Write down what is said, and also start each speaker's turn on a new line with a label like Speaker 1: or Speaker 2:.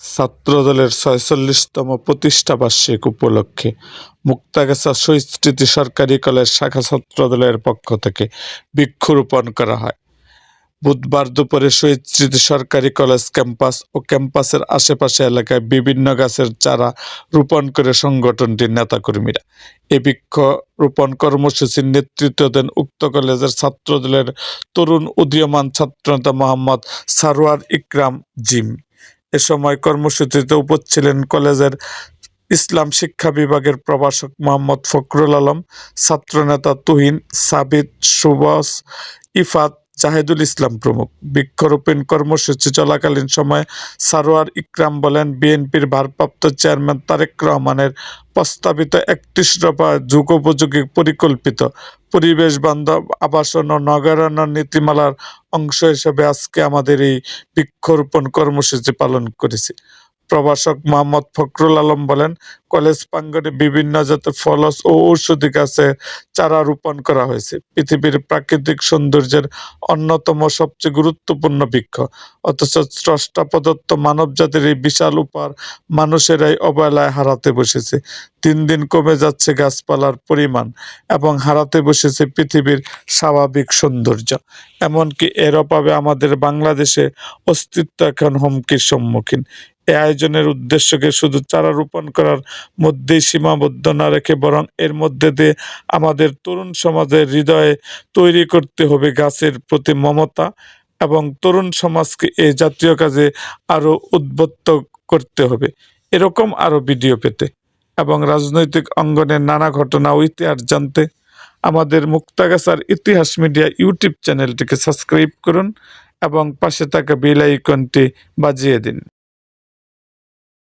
Speaker 1: ছাত্রদলের ছয়চল্লিশতম প্রতিষ্ঠাবার্ষিক উপলক্ষে মুক্তাগাছা শহীদ স্মৃতি সরকারি কলেজ শাখা ছাত্রদলের পক্ষ থেকে বৃক্ষরোপণ করা হয়। বুধবার দুপুরে শহীদ স্মৃতি সরকারি কলেজ ক্যাম্পাস ও ক্যাম্পাসের আশেপাশে এলাকায় বিভিন্ন গাছের চারা রোপণ করে সংগঠনটির নেতাকর্মীরা। এ বৃক্ষরোপণ কর্মসূচির নেতৃত্ব দেন উক্ত কলেজের ছাত্রদলের তরুণ উদীয়মান ছাত্রনেতা মোহাম্মদ সারোয়ার ইকরাম জিম। এ সময় কর্মসূচিতে উপস্থিত ছিলেন কলেজের ইসলাম শিক্ষা বিভাগের প্রভাষক মোহাম্মদ ফখরুল আলম, ছাত্রনেতা তুহিন, সাবিত সুবস ইফাত জাহেদুল ইসলাম প্রমুখ। বৃক্ষরোপণ কর্মসূচি চলাকালীন সময়ে সারোয়ার ইকরাম বলেন, বিএনপির ভারপ্রাপ্ত চেয়ারম্যান তারেক রহমানের প্রস্তাবিত একত্রিশ দফা যুগোপযোগী পরিকল্পিত পরিবেশ বান্ধব আবাসন ও নগরায়ণ নীতিমালার অংশ হিসেবে আজকে আমাদের এই বৃক্ষরোপণ কর্মসূচি পালন করেছি। প্রভাষক মোহাম্মদ ফখরুল আলম বলেন কলেজ প্রাঙ্গণে বিভিন্ন জাতের ফলস ও ঔষধি গাছে চারা রোপণ করা হয়েছে। পৃথিবীর প্রাকৃতিক সৌন্দর্যের অন্যতম সবচেয়ে গুরুত্বপূর্ণ বৃক্ষ। অথচ স্রষ্টা প্রদত্ত মানবজাতির এই বিশাল উপহার মানুষেরাই অবহেলায় হারাতে বসেছে। দিন দিন কমে যাচ্ছে গাছপালার পরিমাণ এবং হারাতে বসেছে পৃথিবীর স্বাভাবিক সৌন্দর্য। এমনকি এর অভাবে আমাদের বাংলাদেশে অস্তিত্ব এখন হুমকির সম্মুখীন। এ আয়োজনের উদ্দেশ্যকে শুধু চারা রোপণ করার মধ্যেই সীমাবদ্ধ না রেখে বরং এর মধ্যে দিয়ে আমাদের তরুণ সমাজের হৃদয়ে তৈরি করতে হবে গাছের প্রতি মমতা এবং তরুণ সমাজকে এই জাতীয় কাজে আরও উদ্বুদ্ধ করতে হবে। এরকম আরও ভিডিও পেতে এবং রাজনৈতিক অঙ্গনের নানা ঘটনা ও ইতিহাস জানতে আমাদের মুক্তাগাছার ইতিহাস মিডিয়া ইউটিউব চ্যানেলটিকে সাবস্ক্রাইব করুন এবং পাশে থাকা বেল আইকনটি বাজিয়ে দিন।